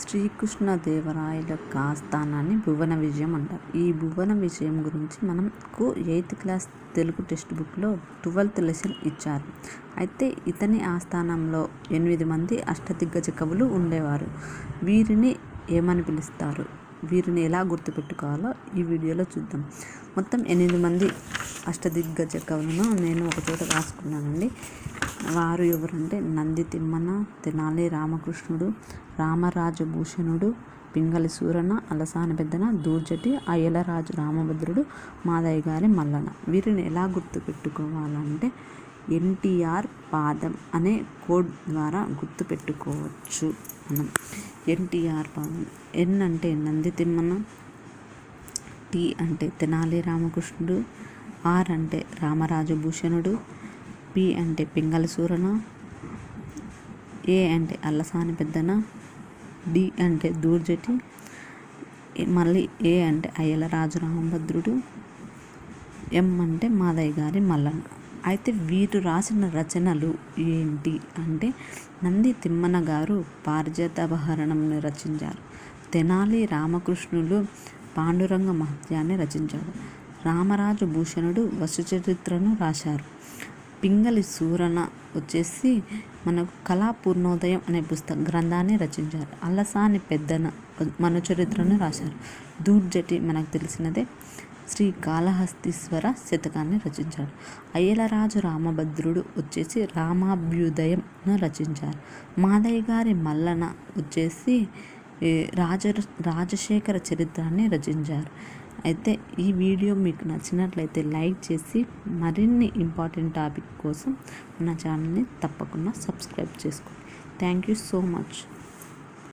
శ్రీకృష్ణదేవరాయల యొక్క ఆస్థానాన్ని భువన విజయం అంటారు. ఈ భువన విజయం గురించి మనకు ఎయిత్ క్లాస్ తెలుగు టెక్స్ట్ బుక్లో ట్వెల్త్ లెసన్ ఇచ్చారు. అయితే ఇతని ఆస్థానంలో ఎనిమిది మంది అష్టదిగ్గజ కవులు ఉండేవారు. వీరిని ఏమని పిలుస్తారు? వీరిని ఎలా గుర్తుపెట్టుకోవాలో ఈ వీడియోలో చూద్దాం. మొత్తం ఎనిమిది మంది అష్టదిగ్గజ కవులను నేను ఒక చోట రాసుకున్నానండి. వారు ఎవరంటే నంది తిమ్మన తెనాలి రామకృష్ణుడు రామరాజభూషణుడు పింగళి సూరన అలసాని పెద్దన దూర్జటి అయ్యలరాజు రామభద్రుడు మాదయ్య గారి మల్లన వీరిని ఎలా గుర్తుపెట్టుకోవాలంటే ఎన్టీఆర్ పాదం అనే కోడ్ ద్వారా గుర్తుపెట్టుకోవచ్చు. మనం ఎన్టీఆర్ పాదం. ఎన్ అంటే నంది తిమ్మన టి అంటే తెనాలి రామకృష్ణుడు ఆర్ అంటే రామరాజభూషణుడు పి అంటే పింగళ సూరన? ఏ అంటే అల్లసాని పెద్దన? డి అంటే దూర్జటి? మళ్ళీ ఏ అంటే అయ్యల రాజు రామభద్రుడు ఎం అంటే మాదయ్య గారి మల్లన్న. అయితే వీరు రాసిన రచనలు ఏంటి అంటే నంది తిమ్మన గారు పారిజాతాపహరణంని రచించారు. తెనాలి రామకృష్ణులు పాండురంగ మహత్యాన్ని రచించాడు రామరాజు భూషణుడు వసుచరిత్రను రాశారు. పింగళి సూరణ వచ్చేసి మనకు కళాపూర్ణోదయం అనే పుస్తక గ్రంథాన్ని రచించారు. అల్లసాని పెద్దన మన చరిత్రను రాశారు. దూర్జటి మనకు తెలిసినదే. శ్రీ కాళహస్తీశ్వర శతకాన్ని రచించారు అయ్యలరాజు రామభద్రుడు వచ్చేసి రామాభ్యుదయంను రచించారు. మాదయ్య గారి మల్లన వచ్చేసి రాజ రాజశేఖర చరిత్రాన్ని రచించారు. అయితే ఈ వీడియో మీకు నచ్చినట్లయితే లైక్ చేసి మరిన్ని ఇంపార్టెంట్ టాపిక్ కోసం మన ఛానల్ని తప్పకుండా సబ్స్క్రైబ్ చేసుకోండి. Thank you so much.